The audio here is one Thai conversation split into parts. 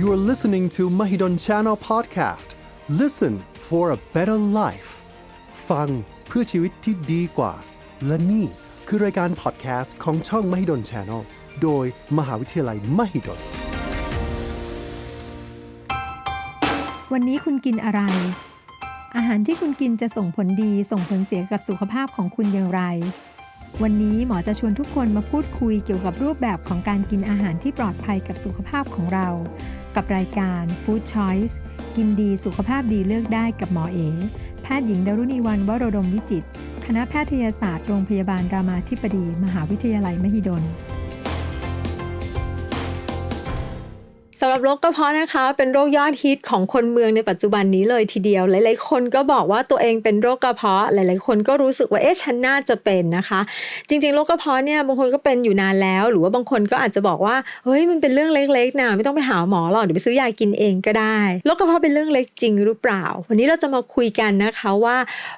You are listening to Mahidol Channel Podcast. Listen for a better life. ฟังเพื่อชีวิตที่ดีกว่า และนี่คือรายการพอดแคสต์ของช่อง Mahidol Channel โดยมหาวิทยาลัย Mahidol วันนี้คุณกินอะไร อาหารที่คุณกินจะส่งผลดีส่งผลเสียกับสุขภาพของคุณอย่างไร วันนี้หมอจะชวนทุกคนมาพูดคุยเกี่ยวกับรูปแบบของการกินอาหารที่ปลอดภัยกับสุขภาพของเรา กับรายการ Food Choice กินดีสุขภาพดีเลือกได้กับหมอเอ แพทย์หญิงดารุณีวันวโรดมวิจิต คณะแพทยศาสตร์โรงพยาบาลรามาธิบดี มหาวิทยาลัยมหิดล สำหรับโรคกระเพาะนะคะ เป็นโรคยอดฮิตของคนเมืองในปัจจุบันนี้เลยทีเดียว หลายๆ คนก็บอกว่าตัวเองเป็นโรคกระเพาะ หลายๆ คนก็รู้สึกว่าเอ๊ะฉันน่าจะเป็นนะคะ จริงๆโรคกระเพาะเนี่ยบางคนก็เป็นอยู่นานแล้ว หรือว่าบางคนก็อาจจะบอกว่าเฮ้ยมันเป็นเรื่องเล็กๆนะไม่ต้องไปหาหมอหรอกเดี๋ยวไปซื้อยากินเองก็ได้โรคกระเพาะเป็นเรื่องเล็กจริงหรือเปล่า วันนี้เราจะมาคุยกันนะคะว่า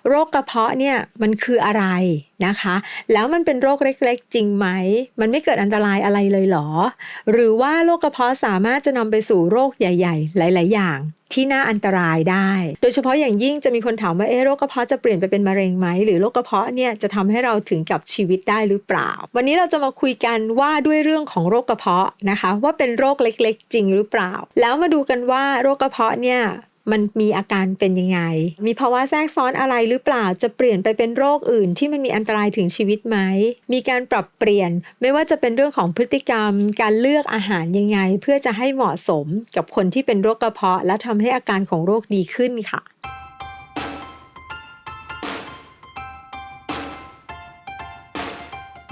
โรคกระเพาะเนี่ยมันคืออะไร นะคะ แล้วมันเป็นโรคเล็กๆ จริงไหม มันไม่เกิดอันตรายอะไรเลยหรอ หรือว่าโรคกระเพาะสามารถจะนำไปสู่โรคใหญ่ ๆ หลาย ๆ อย่างที่น่าอันตรายได้ โดยเฉพาะอย่างยิ่งจะมีคนถามว่า เอ๊ะ โรคกระเพาะจะเปลี่ยนไปเป็นมะเร็งไหม หรือโรคกระเพาะเนี่ยจะทำให้เราถึงกับชีวิตได้หรือเปล่า วันนี้เราจะมาคุยกันว่าด้วยเรื่องของโรคกระเพาะนะคะ ว่าเป็นโรคเล็กๆ จริงหรือเปล่า แล้วมาดูกันว่าโรคกระเพาะเนี่ย มันมีอาการเป็นยังไง มีภาวะแทรกซ้อนอะไรหรือเปล่า จะเปลี่ยนไปเป็นโรคอื่นที่มันมีอันตรายถึงชีวิตไหม มีการปรับเปลี่ยน ไม่ว่าจะเป็นเรื่องของพฤติกรรม การเลือกอาหารยังไง เพื่อจะให้เหมาะสมกับคนที่เป็นโรคกระเพาะ และทำให้อาการของโรคดีขึ้นค่ะ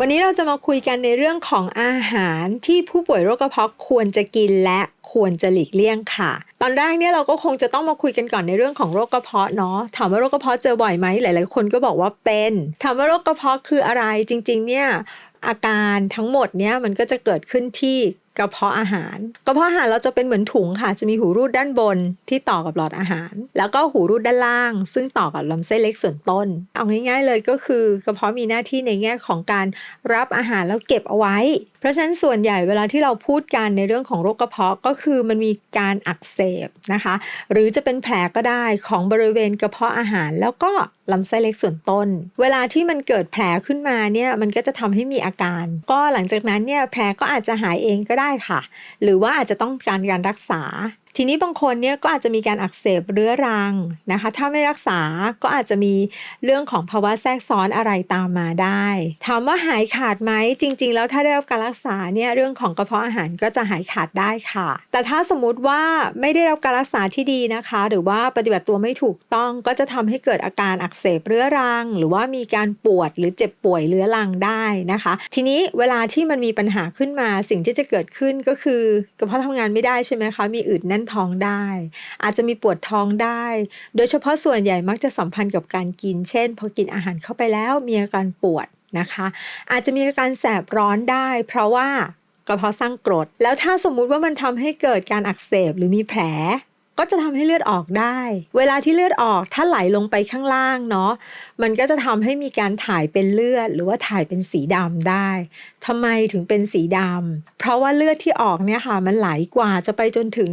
วันนี้เราจะมาคุยกันในเรื่องของอาหารที่ผู้ป่วยโรคกระเพาะควรจะกินและควรจะหลีกเลี่ยงค่ะ ตอนแรกเนี่ยเราก็คงจะต้องมาคุยกันก่อนในเรื่องของโรคกระเพาะเนาะถามว่าโรคกระเพาะเจอบ่อยไหมหลาย ๆ คนก็บอกว่าเป็นถามว่าโรคกระเพาะคืออะไรจริง ๆ เนี่ยอาการทั้งหมดเนี่ยมันก็จะเกิดขึ้นที่ กระเพาะอาหาร กระเพาะอาหารเราจะเป็นเหมือนถุงค่ะ จะมีหูรูดด้านบนที่ต่อกับหลอดอาหาร แล้วก็หูรูดด้านล่าง ซึ่งต่อกับลำไส้เล็กส่วนต้น เอาง่าย ๆ เลยก็คือกระเพาะมีหน้าที่ในแง่ของการรับอาหารแล้วเก็บเอาไว้เพราะฉะนั้นส่วนใหญ่เวลาที่เราพูดกันในเรื่องของโรคกระเพาะก็คือมันมีการอักเสบนะคะ หรือจะเป็นแผลก็ได้ของบริเวณกระเพาะอาหาร แล้วก็ลำไส้เล็กส่วนต้น เวลาที่มันเกิดแผลขึ้นมาเนี่ยมันก็จะทำให้มีอาการ ก็หลังจากนั้นเนี่ยแผลก็อาจจะหายเองก็ได้ค่ะ หรือว่าอาจจะต้องการการรักษา ทีนี้บางคนเนี่ยก็อาจจะมีการอักเสบเรื้อรังนะคะ ถ้าไม่รักษาก็อาจจะมีเรื่องของภาวะแทรกซ้อนอะไรตามมาได้ ถามว่าหายขาดไหมจริง ๆ แล้วถ้าได้รับการรักษาเนี่ยเรื่องของกระเพาะอาหารก็จะหายขาดได้ค่ะ แต่ถ้าสมมติว่าไม่ได้รับการรักษาที่ดีนะคะ หรือว่าปฏิบัติตัวไม่ถูกต้องก็จะทำให้เกิดอาการอักเสบเรื้อรัง หรือว่ามีการปวดหรือเจ็บป่วยเรื้อรังได้นะคะ ทีนี้เวลาที่มันมีปัญหาขึ้นมาสิ่งที่จะเกิดขึ้นก็คือกระเพาะทำงานไม่ได้ใช่ไหมคะมีอืดแน่นท้องได้ อาจจะมีปวดท้องได้ โดยเฉพาะส่วนใหญ่มักจะสัมพันธ์กับการกิน เช่น พอกินอาหารเข้าไปแล้วมีอาการปวดนะคะ อาจจะมีอาการแสบร้อนได้ เพราะว่ากระเพาะสร้างกรด แล้วถ้าสมมุติว่ามันทำให้เกิดการอักเสบหรือมีแผล ก็จะทำให้เลือดออกได้ เวลาที่เลือดออกถ้าไหลลงไปข้างล่างเนาะมันก็จะทำให้มีการถ่ายเป็นเลือด หรือว่าถ่ายเป็นสีดำได้ทำไมถึงเป็นสีดำเพราะว่าเลือดที่ออกเนี่ยค่ะมันไหลกว่าจะไปจนถึง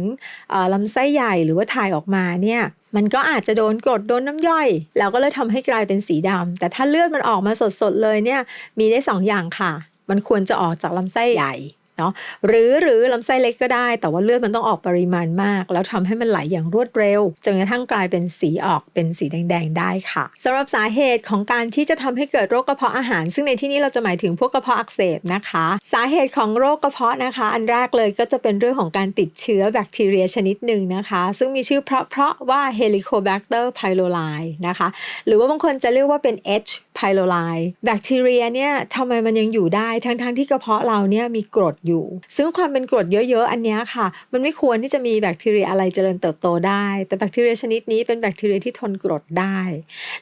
ลำไส้ใหญ่หรือว่าถ่ายออกมาเนี่ยมันก็อาจจะโดนกรดโดนน้ำย่อย แล้วก็เลยทำให้กลายเป็นสีดำแต่ถ้าเลือดมันออกมาสดๆเลยเนี่ยมีได้สองอย่างค่ะ มันควรจะออกจากลำไส้ใหญ่ เนาะหรือหรือลำไส้เล็กก็ได้ แต่ว่าเลือดมันต้องออกปริมาณมาก แล้วทำให้มันไหลอย่างรวดเร็วจนกระทั่งกลายเป็นสีออกเป็นสีแดงๆได้ค่ะสำหรับสาเหตุของการที่จะทำให้เกิดโรคกระเพาะอาหาร ซึ่งในที่นี้เราจะหมายถึงพวกกระเพาะอักเสบนะคะ สาเหตุของโรคกระเพาะนะคะ อันแรกเลยก็จะเป็นเรื่องของการติดเชื้อแบคทีเรียชนิดหนึ่งนะคะ ซึ่งมีชื่อเพราะๆว่า Helicobacter pylori นะคะ หรือว่าบางคนจะเรียกว่าเป็น H pylori แบคทีเรียเนี่ยทำไมมันยังอยู่ได้ทั้งๆทที่กระเพาะเราเนี่ยมีกรดอยู่ ซึ่งความเป็นกรดเยอะๆ อันนี้ค่ะ มันไม่ควรที่จะมีแบคทีเรียอะไรเจริญเติบโตได้ แต่แบคทีเรียชนิดนี้เป็นแบคทีเรียที่ทนกรดได้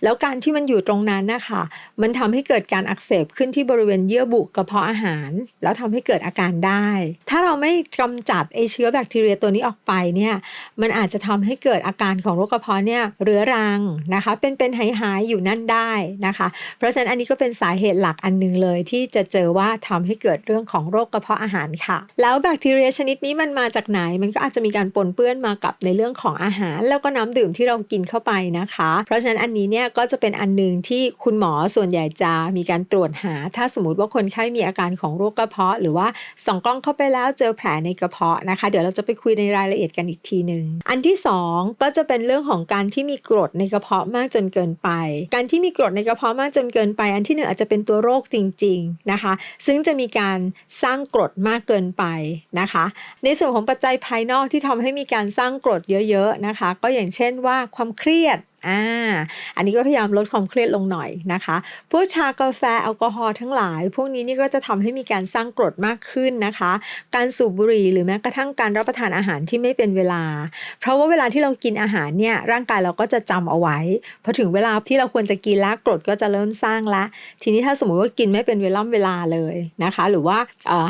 แล้วการที่มันอยู่ตรงนั้นนะคะมันทำให้เกิดการอักเสบขึ้นที่บริเวณเยื่อบุกระเพาะอาหาร แล้วทำให้เกิดอาการได้ ถ้าเราไม่กำจัดไอเชื้อแบคทีเรียตัวนี้ออกไปเนี่ยมันอาจจะทำให้เกิดอาการของโรคกระเพาะเนี่ยเรื้อรังนะคะ เป็นๆหายๆอยู่นั่นได้นะคะเพราะฉะนั้นอันนี้ก็เป็นสาเหตุหลักอันหนึงเลย ที่จะเจอว่าทำให้เกิดเรื่องของโรคกระเพาะอาหารค่ะ แล้วแบคทีเรียชนิดนี้มันมาจากไหน มันก็อาจจะมีการปนเปื้อนมากับในเรื่องของอาหาร แล้วก็น้ำดื่มที่เรากินเข้าไปนะคะ เพราะฉะนั้นอันนี้เนี่ยก็จะเป็นอันหนึงที่คุณหมอส่วนใหญ่จะมีการตรวจหา ถ้าสมมติว่าคนไข้มีอาการของโรคกระเพาะ หรือว่าส่องกล้องเข้าไปแล้วเจอแผลในกระเพาะนะคะ เดี๋ยวเราจะไปคุยในรายละเอียดกันอีกทีหนึ่งอันที่สองก็จะเป็นเรื่องของการที่มีกรดในกระเพาะมากจนเกินไป การที่มีกรดในกระเพาะมากจนเกินไป อันที่หนึ่งอาจจะเป็นตัวโรคจริง ๆนะคะ ซึ่งจะมีการสร้างกรดมากเกินไปนะคะ ในส่วนของปัจจัยภายนอกที่ทำให้มีการสร้างกรดเยอะๆนะคะ ก็อย่างเช่นว่าความเครียด อ่าอันนี้ก็พยายามลดความเครียดลงหน่อยนะคะ พวกชากาแฟแอลกอฮอล์ทั้งหลาย พวกนี้นี่ก็จะทำให้มีการสร้างกรดมากขึ้นนะคะ การสูบบุหรี่หรือแม้กระทั่งการรับประทานอาหารที่ไม่เป็นเวลา เพราะว่าเวลาที่เรากินอาหารเนี่ยร่างกายเราก็จะจำเอาไว้พอถึงเวลาที่เราควรจะกินแล้วกรดก็จะเริ่มสร้างละ ทีนี้ถ้าสมมติว่ากินไม่เป็นเวลาเวลาเลยนะคะ หรือว่า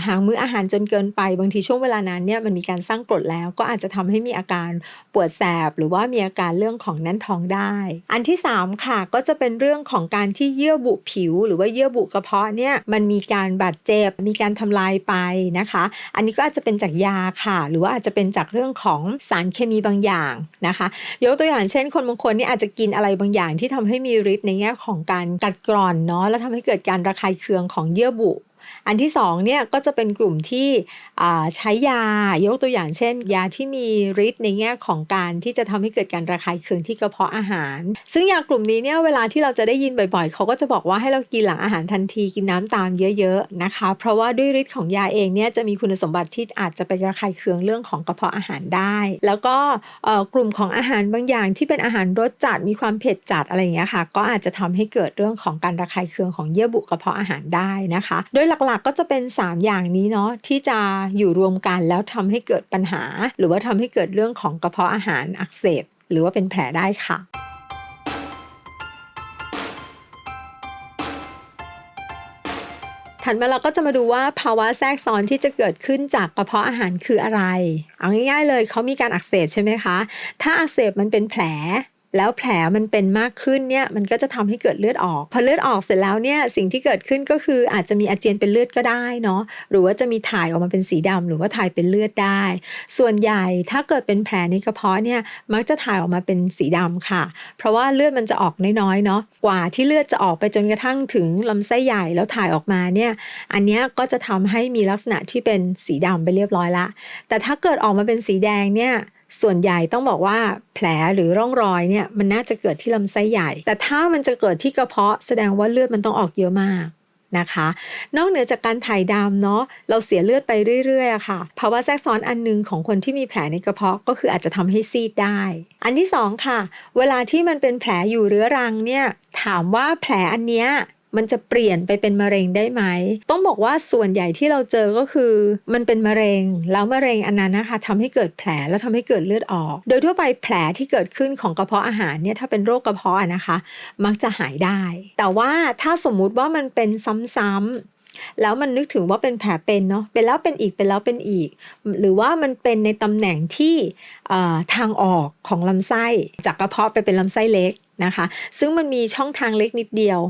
ห่างมื้ออาหารจนเกินไปบางทีช่วงเวลานั้นเนี่ยมันมีการสร้างกรดแล้ว ก็อาจจะทำให้มีอาการปวดแสบ หรือว่ามีอาการเรื่องของแน่นท้องได้อันที่ 3 ค่ะ ก็จะเป็นเรื่องของการที่เยื่อบุผิว หรือว่าเยื่อบุกระเพาะเนี่ยมันมีการบาดเจ็บมีการทำลายไปนะคะ อันนี้ก็อาจจะเป็นจากยาค่ะ หรือว่าอาจจะเป็นจากเรื่องของสารเคมีบางอย่างนะคะยกตัวอย่างเช่น คนบางคนนี่อาจจะกินอะไรบางอย่างที่ทำให้มีฤทธิ์ในแง่ของการกัดกร่อนเนาะแล้วทำให้เกิดการระคายเคืองของเยื่อบุ อันที่สองเนี่ยก็จะเป็นกลุ่มที่ใช้ยายกตัวอย่างเช่น ยาที่มีฤทธิ์ในแง่ของการที่จะทำให้เกิดการระคายเคืองที่กระเพาะอาหาร ซึ่งยากลุ่มนี้เนี่ยเวลาที่เราจะได้ยินบ่อยๆ เขาก็จะบอกว่าให้เรากินหลังอาหารทันทีกินน้ำตามเยอะๆนะคะ เพราะว่าด้วยฤทธิ์ของยาเองเนี่ยจะมีคุณสมบัติที่อาจจะไประคายเคืองเรื่องของกระเพาะอาหารได้ แล้วก็กลุ่มของอาหารบางอย่างที่เป็นอาหารรสจัดมีความเผ็ดจัดอะไรอย่างเงี้ยค่ะก็อาจจะทำให้เกิดเรื่องของการระคายเคืองของเยื่อบุกระเพาะอาหารได้นะคะ โดยหลักๆก็จะเป็น 3 อย่างนี้เนาะที่จะอยู่รวมกันแล้วทำให้เกิดปัญหา หรือว่าทำให้เกิดเรื่องของกระเพาะอาหารอักเสบ หรือว่าเป็นแผลได้ค่ะถัดมาเราก็จะมาดูว่าภาวะแทรกซ้อนที่จะเกิดขึ้นจากกระเพาะอาหารคืออะไร เอาง่ายๆเลยเขามีการอักเสบใช่ไหมคะ ถ้าอักเสบมันเป็นแผล แล้วแผลมันเป็นมากขึ้นเนี่ยมันก็จะทำให้เกิดเลือดออก พอเลือดออกเสร็จแล้วเนี่ยสิ่งที่เกิดขึ้นก็คืออาจจะมีอาเจียนเป็นเลือดก็ได้เนาะหรือว่าจะมีถ่ายออกมาเป็นสีดำหรือว่าถ่ายเป็นเลือดได้ ส่วนใหญ่ถ้าเกิดเป็นแผลในกระเพาะเนี่ยมักจะถ่ายออกมาเป็นสีดำค่ะ เพราะว่าเลือดมันจะออกน้อยๆเนาะกว่าที่เลือดจะออกไปจนกระทั่งถึงลำไส้ใหญ่แล้วถ่ายออกมาเนี่ยอันนี้ก็จะทำให้มีลักษณะที่เป็นสีดำไปเรียบร้อยละแต่ถ้าเกิดออกมาเป็นสีแดงเนี่ย ส่วนใหญ่ต้องบอกว่าแผลหรือร่องรอยเนี่ยมันน่าจะเกิดที่ลำไส้ใหญ่ แต่ถ้ามันจะเกิดที่กระเพาะแสดงว่าเลือดมันต้องออกเยอะมากนะคะ นอกเหนือจากการถ่ายดำเนาะเราเสียเลือดไปเรื่อยๆค่ะภาวะแทรกซ้อนอันหนึงของคนที่มีแผลในกระเพาะก็คืออาจจะทำให้ซีดได้ อันที่สองค่ะ เวลาที่มันเป็นแผลอยู่เรื้อรังเนี่ยถามว่าแผลอันเนี้ย มันจะเปลี่ยนไปเป็นมะเร็งได้ไหม ต้องบอกว่าส่วนใหญ่ที่เราเจอก็คือ มันเป็นมะเร็ง แล้วมะเร็งอันนั้นนะคะทำให้เกิดแผลแล้วทำให้เกิดเลือดออก โดยทั่วไปแผลที่เกิดขึ้นของกระเพาะอาหารเนี่ยถ้าเป็นโรคกระเพาะนะคะ มักจะหายได้ แต่ว่าถ้าสมมุติว่ามันเป็นซ้ำๆแล้วมันนึกถึงว่าเป็นแผลเป็นเนาะเป็นแล้วเป็นอีกเป็นแล้วเป็นอีก หรือว่ามันเป็นในตำแหน่งที่ทางออกของลำไส้ จากกระเพาะไปเป็นลำไส้เล็กนะคะ ซึ่งมันมีช่องทางเล็กนิดเดียว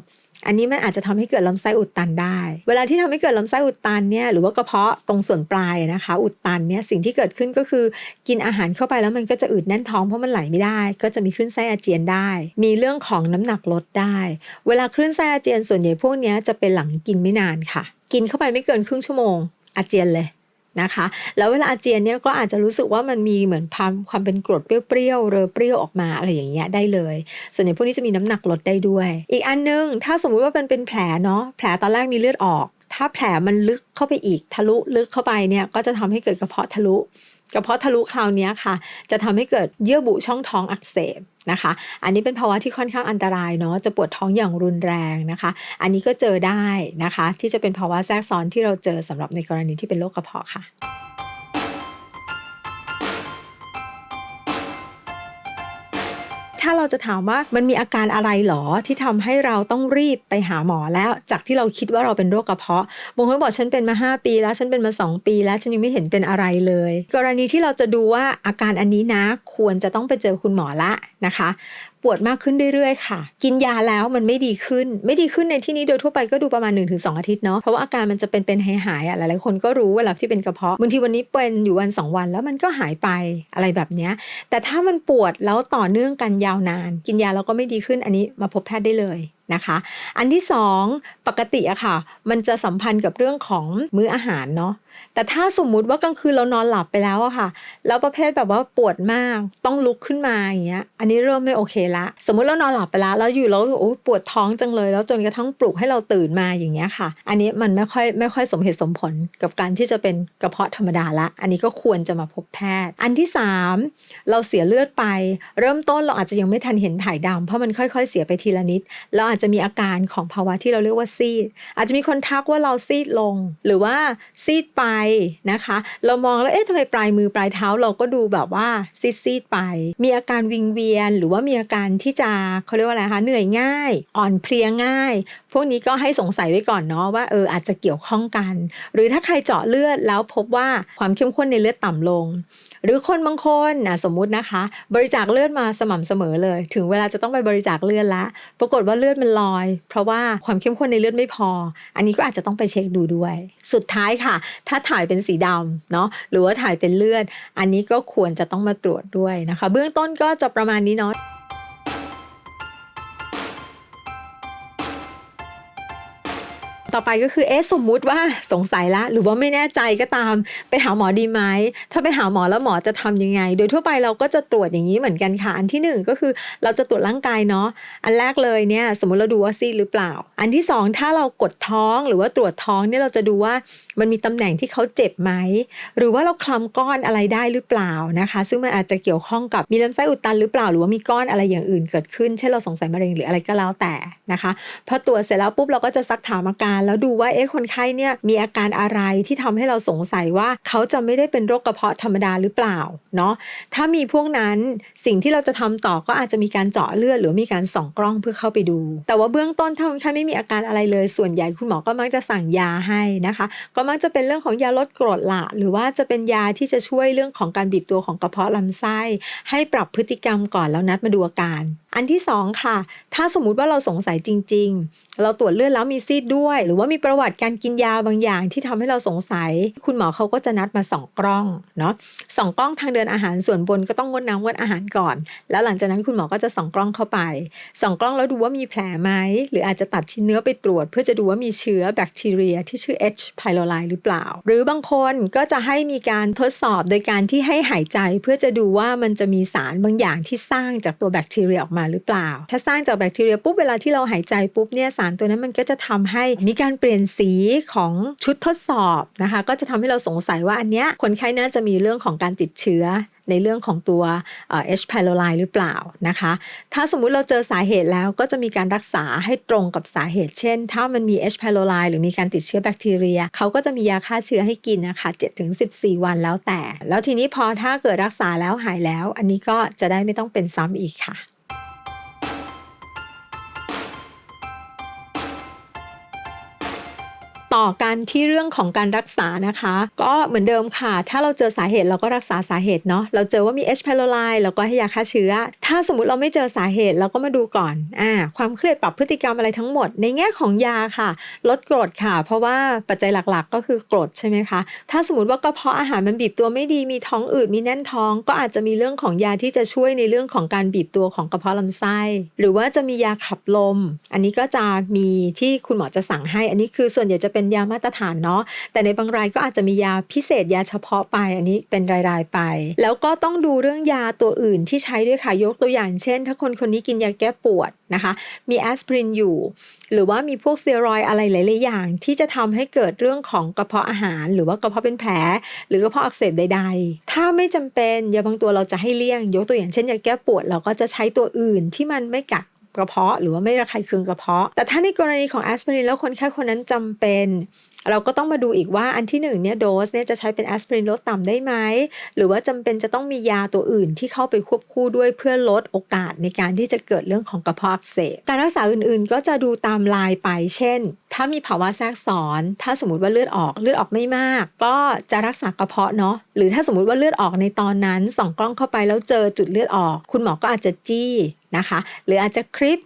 อันนี้มันอาจจะทำให้เกิดลำไส้อุดตันได้ เวลาที่ทำให้เกิดลำไส้อุดตันเนี่ยหรือว่ากระเพาะตรงส่วนปลายนะคะ อุดตันเนี่ยสิ่งที่เกิดขึ้นก็คือกินอาหารเข้าไปแล้วมันก็จะอืดแน่นท้องเพราะมันไหลไม่ได้ ก็จะมีคลื่นไส้อาเจียนได้ มีเรื่องของน้ำหนักลดได้ เวลาคลื่นไส้อาเจียนส่วนใหญ่พวกนี้จะเป็นหลังกินไม่นานค่ะ กินเข้าไปไม่เกินครึ่งชั่วโมงอาเจียนเลย นะคะ แล้วเวลาอาเจียนเนี่ยก็อาจจะรู้สึกว่ามันมีเหมือนความความเป็นกรดเปรี้ยวๆเรอเปรี้ยวออกมาอะไรอย่างเงี้ยได้เลย ส่วนใหญ่พวกนี้จะมีน้ำหนักลดได้ด้วย อีกอันนึง ถ้าสมมุติว่ามันเป็นแผลเนาะแผลตอนแรกมีเลือดออก ถ้าแผลมันลึกเข้าไปอีกทะลุลึกเข้าไปเนี่ยก็จะทำให้เกิดกระเพาะทะลุ กระเพาะทะลุคราวนี้ค่ะ จะทำให้เกิดเยื่อบุช่องท้องอักเสบนะคะ อันนี้เป็นภาวะที่ค่อนข้างอันตรายเนาะจะปวดท้องอย่างรุนแรงนะคะ อันนี้ก็เจอได้นะคะ ที่จะเป็นภาวะแทรกซ้อนที่เราเจอสำหรับในกรณีที่เป็นโรคกระเพาะค่ะ ถ้าเราจะถามว่ามันมีอาการอะไรหรอที่ทำให้เราต้องรีบไปหาหมอแล้ว จากที่เราคิดว่าเราเป็นโรคกระเพาะบางคนบอกฉันเป็นมา 5 ปี แล้วฉันเป็นมา 2 ปี แล้วฉันยังไม่เห็นเป็นอะไรเลย กรณีที่เราจะดูว่าอาการอันนี้นะ ควรจะต้องไปเจอคุณหมอละนะคะ ปวดมากขึ้นเรื่อยๆค่ะ กินยาแล้วมันไม่ดีขึ้น ไม่ดีขึ้นในที่นี้โดยทั่วไปก็ดูประมาณ 1-2 อาทิตย์เนาะเพราะว่าอาการมันจะเป็นเป็นหายหายๆอะหลายๆคนก็รู้เวลาที่เป็นกระเพาะบางทีวันนี้เป็นอยู่วันสองวันแล้วมันก็หายไปอะไรแบบเนี้ยแต่ถ้ามันปวดแล้วต่อเนื่องกันยาวนาน กินยาแล้วก็ไม่ดีขึ้นอันนี้มาพบแพทย์ได้เลยนะคะ อันที่สองปกติอะค่ะ มันจะสัมพันธ์กับเรื่องของมื้ออาหารเนาะแต่ถ้าสมมุติว่ากลางคืนเรานอนหลับไปแล้วอะค่ะ แล้วประเภทแบบว่าปวดมากต้องลุกขึ้นมาอย่างเงี้ย อันนี้เริ่มไม่โอเคละ สมมุติเรานอนหลับไปแล้วแล้วอยู่แล้วโอ้ปวดท้องจังเลย แล้วจนกระทั่งปลุกให้เราตื่นมาอย่างเงี้ยค่ะ อันนี้มันไม่ค่อยไม่ค่อยสมเหตุสมผลกับการที่จะเป็นกระเพาะธรรมดาละ อันนี้ก็ควรจะมาพบแพทย์ อันที่สามเราเสียเลือดไป เริ่มต้นเราอาจจะยังไม่ทันเห็นถ่ายดำเพราะมันค่อย ๆ เสียไปทีละนิดเราอาจจะมีอาการของภาวะที่เราเรียกว่าซีด อาจจะมีคนทักว่าเราซีดลง หรือว่าซีดไปนะคะ เรามองแล้วเอ๊ะทำไมปลายมือปลายเท้าเราก็ดูแบบว่าซีดซีดไป มีอาการวิงเวียน หรือว่ามีอาการที่จะเขาเรียกว่าอะไรคะเหนื่อยง่าย อ่อนเพลียง่าย พวกนี้ก็ให้สงสัยไว้ก่อนเนาะว่าเอออาจจะเกี่ยวข้องกัน หรือถ้าใครเจาะเลือดแล้วพบว่าความเข้มข้นในเลือดต่ำลง หรือคนบางคนนะสมมุตินะคะ บริจาคเลือดมาสม่ำเสมอเลย ถึงเวลาจะต้องไปบริจาคเลือดละปรากฏว่าเลือดมันลอย เพราะว่าความเข้มข้นในเลือดไม่พอ อันนี้ก็อาจจะต้องไปเช็คดูด้วย สุดท้ายค่ะ ถ้าถ่ายเป็นสีดำเนาะหรือว่าถ่ายเป็นเลือด อันนี้ก็ควรจะต้องมาตรวจด้วยนะคะ เบื้องต้นก็จะประมาณนี้เนาะ ต่อไปก็คือเอ๊ะสมมุติว่าสงสัยละ หรือว่าไม่แน่ใจก็ตาม ไปหาหมอดีไหมถ้าไปหาหมอแล้วหมอจะทำยังไง โดยทั่วไปเราก็จะตรวจอย่างนี้เหมือนกันค่ะ อันที่หนึ่งก็คือเราจะตรวจร่างกายเนาะอันแรกเลยเนี่ยสมมติเราดูว่าซีหรือเปล่า อันที่สองถ้าเรากดท้องหรือว่าตรวจท้องเนี่ยเราจะดูว่ามันมีตำแหน่งที่เขาเจ็บไหมหรือว่าเราคลำก้อนอะไรได้หรือเปล่านะคะ ซึ่งมันอาจจะเกี่ยวข้องกับมีลำไส้อุดตันหรือเปล่า หรือว่ามีก้อนอะไรอย่างอื่นเกิดขึ้นเช่นเราสงสัยมะเร็งหรืออะไรก็แล้วแต่นะคะพอตรวจเสร็จแล้วปุ๊บเราก็จะซักถามอาการแล้วดูว่าเอ๊ะคนไข้เนี่ยมีอาการอะไรที่ทำให้เราสงสัยว่าเขาจะไม่ได้เป็นโรคกระเพาะธรรมดาหรือเปล่าเนาะถ้ามีพวกนั้นสิ่งที่เราจะทำต่อก็อาจจะมีการเจาะเลือดหรือมีการส่องกล้องเพื่อเข้าไปดู แต่ว่าเบื้องต้นถ้าคนไข้ไม่มีอาการอะไรเลย ส่วนใหญ่คุณหมอก็มักจะสั่งยาให้นะคะ ก็มักจะเป็นเรื่องของยาลดกรดละหรือว่าจะเป็นยาที่จะช่วยเรื่องของการบีบตัวของกระเพาะลำไส้ ให้ปรับพฤติกรรมก่อนแล้วนัดมาดูอาการอันที่สองค่ะ ถ้าสมมุติว่าเราสงสัยจริง ๆ เราตรวจเลือดแล้วมีซีดด้วยหรือว่ามีประวัติการกินยาบางอย่างที่ทำให้เราสงสัย คุณหมอเขาก็จะนัดมาส่องกล้องเนาะส่องกล้องทางเดินอาหารส่วนบนก็ต้องงดน้ำงดอาหารก่อน แล้วหลังจากนั้นคุณหมอก็จะส่องกล้องเข้าไปส่องกล้องแล้วดูว่ามีแผลไหมหรืออาจจะตัดชิ้นเนื้อไปตรวจ เพื่อจะดูว่ามีเชื้อแบคทีเรียที่ชื่อ H. pylori หรือเปล่า หรือบางคนก็จะให้มีการทดสอบโดยการที่ให้หายใจ เพื่อจะดูว่ามันจะมีสารบางอย่างที่สร้างจากตัวแบคทีเรียออกมาหรือเปล่า ถ้าสร้างจากแบคทีเรียปุ๊บเวลาที่เราหายใจปุ๊บเนี่ยสารตัวนั้นมันก็จะทำให้มีการเปลี่ยนสีของชุดทดสอบนะคะ ก็จะทำให้เราสงสัยว่าอันเนี้ยคนไข้น่าจะมีเรื่องของการติดเชื้อในเรื่องของตัวเอ่อ H. pylori หรือเปล่านะคะ ถ้าสมมุติเราเจอสาเหตุแล้วก็จะมีการรักษาให้ตรงกับสาเหตุ เช่น ถ้ามันมี H. pylori หรือมีการติดเชื้อแบคทีเรีย เขาก็จะมียาฆ่าเชื้อให้กินนะคะ 7-14 วันแล้วแต่ แล้วทีนี้พอถ้าเกิดรักษาแล้วหายแล้ว อันนี้ก็จะได้ไม่ต้องเป็นซ้ำอีกค่ะ ต่อกันที่เรื่องของการรักษานะคะ ก็เหมือนเดิมค่ะ ถ้าเราเจอสาเหตุเราก็รักษาสาเหตุเนาะเราเจอว่ามี H. pylori เราก็ให้ยาฆ่าเชื้อ ถ้าสมมติเราไม่เจอสาเหตุเราก็มาดูก่อนอ่าความเครียดปรับพฤติกรรมอะไรทั้งหมด ในแง่ของยาค่ะ ลดกรดค่ะ เพราะว่าปัจจัยหลักๆ ก็คือกรดใช่ไหมคะถ้าสมมติว่ากระเพาะอาหารมันบีบตัวไม่ดีมีท้องอืดมีแน่นท้อง ก็อาจจะมีเรื่องของยาที่จะช่วยในเรื่องของการบีบตัวของกระเพาะลำไส้ หรือว่าจะมียาขับลม อันนี้ก็จะมีที่คุณหมอจะสั่งให้ อันนี้คือส่วนใหญ่จะเป็นยามาตรฐานเนาะแต่ในบางรายก็อาจจะมียาพิเศษยาเฉพาะไปอันนี้เป็นราย ๆ ไป แล้วก็ต้องดูเรื่องยาตัวอื่นที่ใช้ด้วยค่ะยกตัวอย่างเช่น ถ้าคนคนนี้กินยาแก้ปวดนะคะ มีแอสไพรินอยู่ หรือว่ามีพวกเตียรอยอะไรหลาย ๆ อย่าง ที่จะทำให้เกิดเรื่องของกระเพาะอาหาร หรือว่ากระเพาะเป็นแผล หรือกระเพาะอักเสบใด ๆ ถ้าไม่จำเป็นยาบางตัวเราจะให้เลี่ยง ยกตัวอย่างเช่นยาแก้ปวดเราก็จะใช้ตัวอื่นที่มันไม่กัด กระเพาะ หรือว่าไม่ระคายเคืองกระเพาะ แต่ถ้าในกรณีของแอสไพรินแล้วคนไข้คนนั้นจำเป็น เราก็ต้องมาดูอีกว่าอันที่หนึ่งเนี่ยโดสเนี่ยจะใช้เป็นแอสไพรินลดต่ำได้ไหมหรือว่าจำเป็นจะต้องมียาตัวอื่นที่เข้าไปควบคู่ด้วยเพื่อลดโอกาสในการที่จะเกิดเรื่องของกระเพาะอักเสบการรักษาอื่นๆ ก็จะดูตามลายไป เช่น ถ้ามีภาวะแทรกซ้อน ถ้าสมมติว่าเลือดออกเลือดออกไม่มาก ก็จะรักษากระเพาะเนาะหรือถ้าสมมติว่าเลือดออกในตอนนั้นส่องกล้องเข้าไปแล้วเจอจุดเลือดออก คุณหมอก็อาจจะจี้นะคะ หรืออาจจะคลิป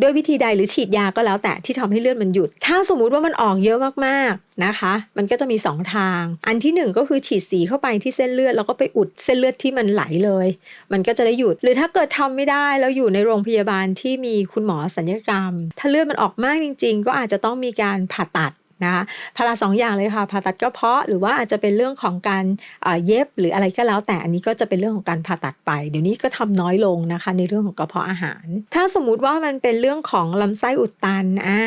ด้วยวิธีใดหรือฉีดยาก็แล้วแต่ที่ทำให้เลือดมันหยุด ถ้าสมมุติว่ามันออกเยอะมากๆนะคะ มันก็จะมี 2 ทาง อันที่ 1 ก็คือฉีดสีเข้าไปที่เส้นเลือดแล้วก็ไปอุดเส้นเลือดที่มันไหลเลย มันก็จะได้หยุด หรือถ้าเกิดทำไม่ได้แล้วอยู่ในโรงพยาบาลที่มีคุณหมอสัญญกรรม ถ้าเลือดมันออกมากจริง ๆ ก็อาจจะต้องมีการผ่าตัด นะคะผ่าตัดสองอย่างเลยค่ะผ่าตัดกระเพาะหรือว่าอาจจะเป็นเรื่องของการเย็บหรืออะไรก็แล้ว แต่อันนี้ก็จะเป็นเรื่องของการผ่าตัดไป เดี๋ยวนี้ก็ทำน้อยลงนะคะ ในเรื่องของกระเพาะอาหาร ถ้าสมมุติว่ามันเป็นเรื่องของลำไส้อุดตันอ่า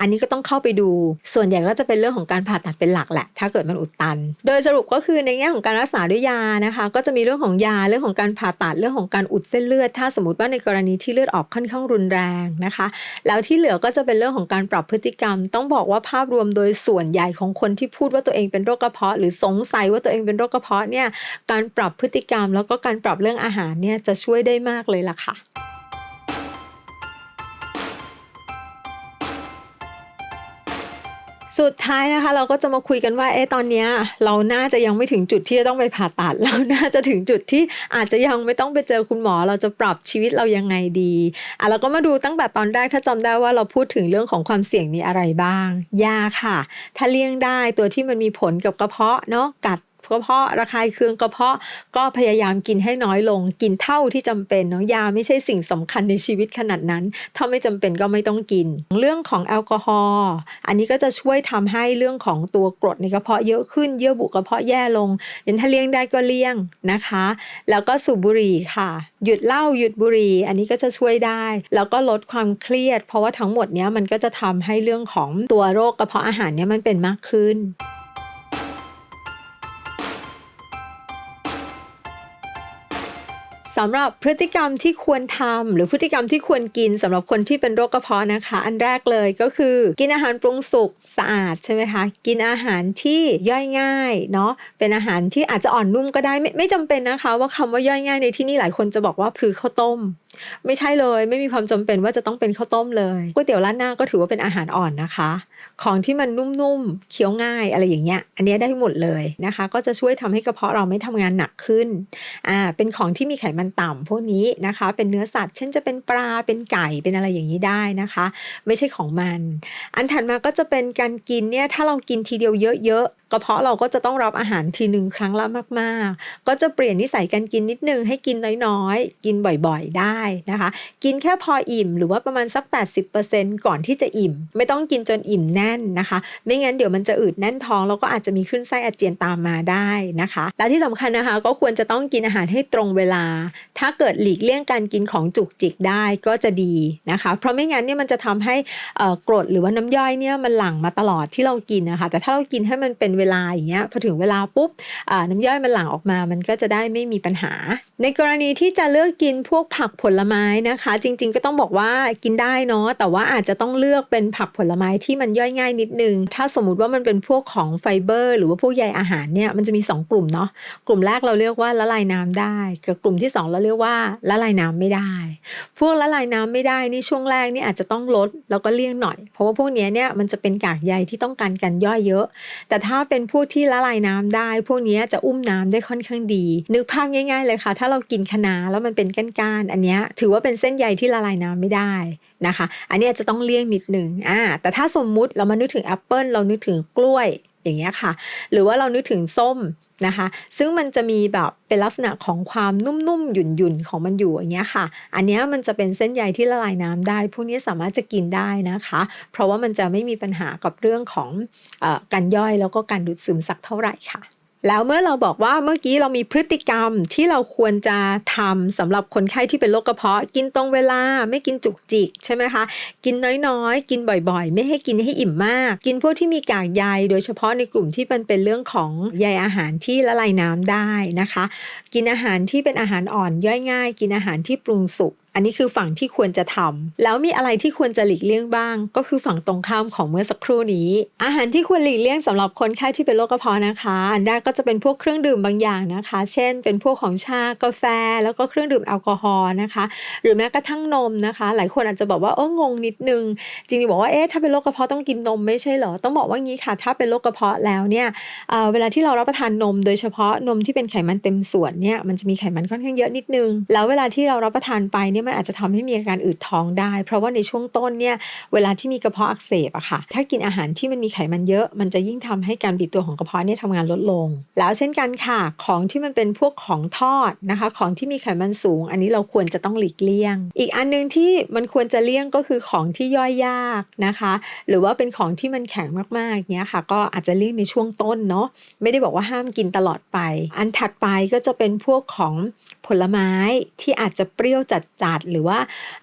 อันนี้ก็ต้องเข้าไปดู ส่วนใหญ่ก็จะเป็นเรื่องของการผ่าตัดเป็นหลักแหละ ถ้าเกิดมันอุดตัน โดยสรุปก็คือในแง่ของการรักษาด้วยยานะคะ ก็จะมีเรื่องของยาเรื่องของการผ่าตัดเรื่องของการอุดเส้นเลือด ถ้าสมมติว่าในกรณีที่เลือดออกค่อนข้างรุนแรงนะคะ แล้วที่เหลือก็จะเป็นเรื่องของการปรับพฤติกรรม ต้องบอกว่าภาพรวมโดยส่วนใหญ่ของคนที่พูดว่าตัวเองเป็นโรคกระเพาะ หรือสงสัยว่าตัวเองเป็นโรคกระเพาะเนี่ยการปรับพฤติกรรมแล้วก็การปรับเรื่องอาหารเนี่ยจะช่วยได้มากเลยล่ะค่ะ สุดท้ายนะคะ เราก็จะมาคุยกันว่าเอ๊ะตอนนี้เราน่าจะยังไม่ถึงจุดที่จะต้องไปผ่าตัด เราน่าจะถึงจุดที่อาจจะยังไม่ต้องไปเจอคุณหมอ เราจะปรับชีวิตเรายังไงดีอะเราก็มาดูตั้งแต่ตอนแรกถ้าจำได้ว่าเราพูดถึงเรื่องของความเสี่ยงมีอะไรบ้างยาค่ะ ถ้าเลี่ยงได้ตัวที่มันมีผลกับกระเพาะเนาะกัด กระเพาะระคายเคืองกระเพาะก็พยายามกินให้น้อยลง กินเท่าที่จำเป็นเนาะยาไม่ใช่สิ่งสำคัญในชีวิตขนาดนั้น ถ้าไม่จำเป็นก็ไม่ต้องกิน เรื่องของแอลกอฮอล์อันนี้ก็จะช่วยทำให้เรื่องของตัวกรดในกระเพาะเยอะขึ้นเยื่อบุกระเพาะแย่ลงเดี๋ยวถ้าเลี่ยงได้ก็เลี่ยงนะคะ แล้วก็สูบบุหรี่ค่ะ หยุดเหล้าหยุดบุหรี่อันนี้ก็จะช่วยได้ แล้วก็ลดความเครียด เพราะว่าทั้งหมดเนี้ยมันก็จะทำให้เรื่องของตัวโรคกระเพาะอาหารเนี้ยมันเป็นมากขึ้น สำหรับพฤติกรรมที่ควรทำหรือพฤติกรรมที่ควรกินสำหรับคนที่เป็นโรคกระเพาะนะคะ อันแรกเลยก็คือ กินอาหารปรุงสุกสะอาดใช่ไหมคะกินอาหารที่ย่อยง่ายเนาะเป็นอาหารที่อาจจะอ่อนนุ่มก็ได้ไม่ไม่จำเป็นนะคะ ว่าคำว่าย่อยง่ายในที่นี้หลายคนจะบอกว่าคือข้าวต้ม ไม่ใช่เลย ไม่มีความจำเป็นว่าจะต้องเป็นข้าวต้มเลยก๋วยเตี๋ยวร้านหน้าก็ถือว่าเป็นอาหารอ่อนนะคะ ของที่มันนุ่มๆเคี้ยวง่ายอะไรอย่างเงี้ย อันนี้ได้หมดเลยนะคะ ก็จะช่วยทำให้กระเพาะเราไม่ทำงานหนักขึ้นอ่าเป็นของที่มีไขมันต่ำพวกนี้นะคะ เป็นเนื้อสัตว์ เช่นจะเป็นปลาเป็นไก่เป็นอะไรอย่างนี้ได้นะคะ ไม่ใช่ของมัน อันถัดมาก็จะเป็นการกินเนี่ยถ้าเรากินทีเดียวเยอะๆ กระเพาะเราก็จะต้องรับอาหารทีหนึ่งครั้งละมาก ๆ ก็จะเปลี่ยนนิสัยการกินนิดนึงให้กินน้อยๆ กินบ่อยๆได้นะคะ กินแค่พออิ่มหรือว่าประมาณสัก 80%ก่อนที่จะอิ่ม ไม่ต้องกินจนอิ่มแน่นนะคะ ไม่งั้นเดี๋ยวมันจะอืดแน่นท้องแล้วก็อาจจะมีขึ้นไส้อาเจียนตามมาได้นะคะ และที่สำคัญนะคะก็ควรจะต้องกินอาหารให้ตรงเวลา ถ้าเกิดหลีกเลี่ยงการกินของจุกจิกได้ก็จะดีนะคะ เพราะไม่งั้นเนี่ยมันจะทำให้กรดหรือว่าน้ำย่อยเนี่ยมันหลั่งมาตลอดที่เรากินนะคะ แต่ถ้าเรากินให้มันเป็นเเวลาอย่างเงี้ยพอถึงเวลาปุ๊บน้ำย่อยมันหลั่งออกมา มันก็จะได้ไม่มีปัญหา ในกรณีที่จะเลือกกินพวกผักผลไม้นะคะ จริง ๆ ก็ต้องบอกว่ากินได้เนาะแต่ว่าอาจจะต้องเลือกเป็นผักผลไม้ที่มันย่อยง่ายนิดนึง ถ้าสมมติว่ามันเป็นพวกของไฟเบอร์ หรือว่าพวกใยอาหารเนี่ยมันจะมี 2 กลุ่มเนาะกลุ่มแรกเราเรียกว่าละลายน้ำได้กับกลุ่มที่ 2 เราเรียกว่าละลายน้ำไม่ได้ พวกละลายน้ำไม่ได้นี่ช่วงแรกนี่อาจจะต้องลดแล้วก็เลี่ยงหน่อย เพราะว่าพวกนี้เนี่ยมันจะเป็นกากใยที่ต้องการการย่อยเยอะ แต่ถ้าเป็นพวกที่ละลายน้ำได้ พวกนี้จะอุ้มน้ำได้ค่อนข้างดี นึกภาพง่าย ๆ เลยค่ะ ถ้าเรากินคะนาแล้วมันเป็นก้านๆอันนี้ถือว่าเป็นเส้นใยที่ละลายน้ำไม่ได้นะคะ อันนี้จะต้องเลี่ยงนิดหนึ่งอ่าแต่ถ้าสมมุติเรามานึกถึงแอปเปิลเรานึกถึงกล้วยอย่างเงี้ยค่ะ หรือว่าเรานึกถึงส้มนะคะ ซึ่งมันจะมีแบบเป็นลักษณะของความนุ่มๆหยุ่นๆของมันอยู่อย่างเงี้ยค่ะ อันนี้มันจะเป็นเส้นใยที่ละลายน้ำได้ พวกนี้สามารถจะกินได้นะคะ เพราะว่ามันจะไม่มีปัญหากับเรื่องของอการย่อยแล้วก็การดูดซึมสักเท่าไหร่ค่ะ แล้วเมื่อเราบอกว่าเมื่อกี้เรามีพฤติกรรมที่เราควรจะทำสำหรับคนไข้ที่เป็นโรคกระเพาะ กินตรงเวลาไม่กินจุกจิกใช่ไหมคะ กินน้อยๆ กินบ่อยๆ ไม่ให้กินให้อิ่มมาก กินพวกที่มีกากใยโดยเฉพาะในกลุ่มที่มันเป็นเรื่องของใยอาหารที่ละลายน้ำได้นะคะ กินอาหารที่เป็นอาหารอ่อนย่อยง่าย กินอาหารที่ปรุงสุก อันนี้คือฝั่งที่ควรจะทำแล้วมีอะไรที่ควรจะหลีกเลี่ยงบ้าง ก็คือฝั่งตรงข้ามของเมื่อสักครู่นี้ อาหารที่ควรหลีกเลี่ยงสำหรับคนไข้ที่เป็นโรคกระเพาะนะคะอันแรกก็จะเป็นพวกเครื่องดื่มบางอย่างนะคะ เช่น เป็นพวกของชากาแฟ แล้วก็เครื่องดื่มแอลกอฮอล์นะคะ หรือแม้กระทั่งนมนะคะ หลายคนอาจจะบอกว่าเอองงนิดนึง จริงๆบอกว่าเอ๊ะถ้าเป็นโรคกระเพาะต้องกินนมไม่ใช่เหรอต้องบอกว่างี้ค่ะถ้าเป็นโรคกระเพาะแล้วเนี่ยเเวลาที่เรารับประทานนม โดยเฉพาะนมที่เป็นไขมันเต็มส่วนเนี่ยมันจะมีไขมันค่อนข้างเยอะนิดนึง แล้วเวลาที่เรารับประทานไปเนี่ยมันอาจจะทำให้มีอาการอืดท้องได้ เพราะว่าในช่วงต้นเนี่ยเวลาที่มีกระเพาะอักเสบอะค่ะ ถ้ากินอาหารที่มันมีไขมันเยอะ มันจะยิ่งทำให้การบีบตัวของกระเพาะเนี่ยทำงานลดลง แล้วเช่นกันค่ะ ของที่มันเป็นพวกของทอดนะคะ ของที่มีไขมันสูง อันนี้เราควรจะต้องหลีกเลี่ยง อีกอันหนึงที่มันควรจะเลี่ยงก็คือของที่ย่อยยากนะคะ หรือว่าเป็นของที่มันแข็งมากๆเนี้ยค่ะ ก็อาจจะเลี่ยงในช่วงต้นเนาะไม่ได้บอกว่าห้ามกินตลอดไป อันถัดไปก็จะเป็นพวกของผลไม้ที่อาจจะเปรี้ยวจัดจด หรือว่า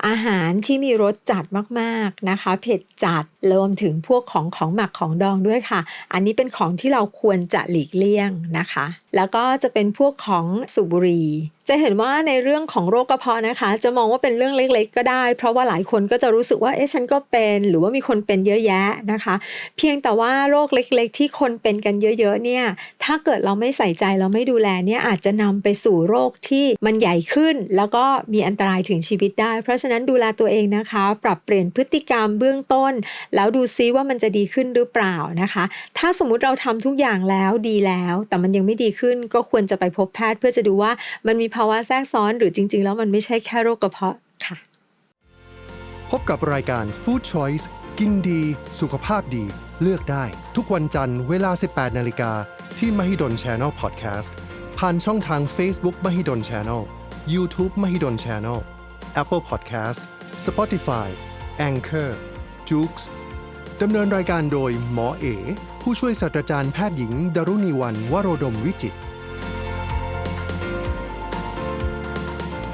อาหารที่มีรสจัดมากๆนะคะ เผ็ดจัดรวมถึงพวกของของหมักของดองด้วยค่ะ อันนี้เป็นของที่เราควรจะหลีกเลี่ยงนะคะ แล้วก็จะเป็นพวกของสูบบุหรี่จะเห็นว่าในเรื่องของโรคกระเพาะนะคะ จะมองว่าเป็นเรื่องเล็กๆ ก็ได้ เพราะว่าหลายคนก็จะรู้สึกว่าเอ๊ะฉันก็เป็นหรือว่ามีคนเป็นเยอะแยะนะคะ เพียงแต่ว่าโรคเล็กๆ ที่คนเป็นกันเยอะๆเนี่ยถ้าเกิดเราไม่ใส่ใจเราไม่ดูแลเนี่ยอาจจะนำไปสู่โรคที่มันใหญ่ขึ้น แล้วก็มีอันตรายถึงชีวิตได้ เพราะฉะนั้นดูแลตัวเองนะคะ ปรับเปลี่ยนพฤติกรรมเบื้องต้นแล้วดูซิว่ามันจะดีขึ้นหรือเปล่านะคะ ถ้าสมมุติเราทำทุกอย่างแล้วดีแล้ว แต่มันยังไม่ดีขึ้นก็ควรจะไปพบแพทย์เพื่อจะดูว่ามันมีภาวะแทรกซ้อน หรือจริง ๆ แล้วมันไม่ใช่แค่โรคกระเพาะค่ะ พบกับรายการ Food Choice กินดี สุขภาพดี เลือกได้ ทุกวันจันทร์เวลา 18 นาฬิกา ที่ Mahidol Channel Podcast ผ่านช่องทาง Facebook Mahidol Channel YouTube Mahidol Channel Apple Podcast Spotify Anchor j o o x ดำเนินรายการโดยหมอเอ ผู้ช่วยศาสตราจารย์แพทย์หญิงดารุณีวันวโรดมวิจิต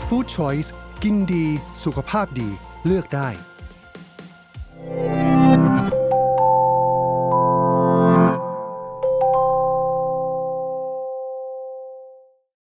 Food Choice กินดี สุขภาพดีเลือกได้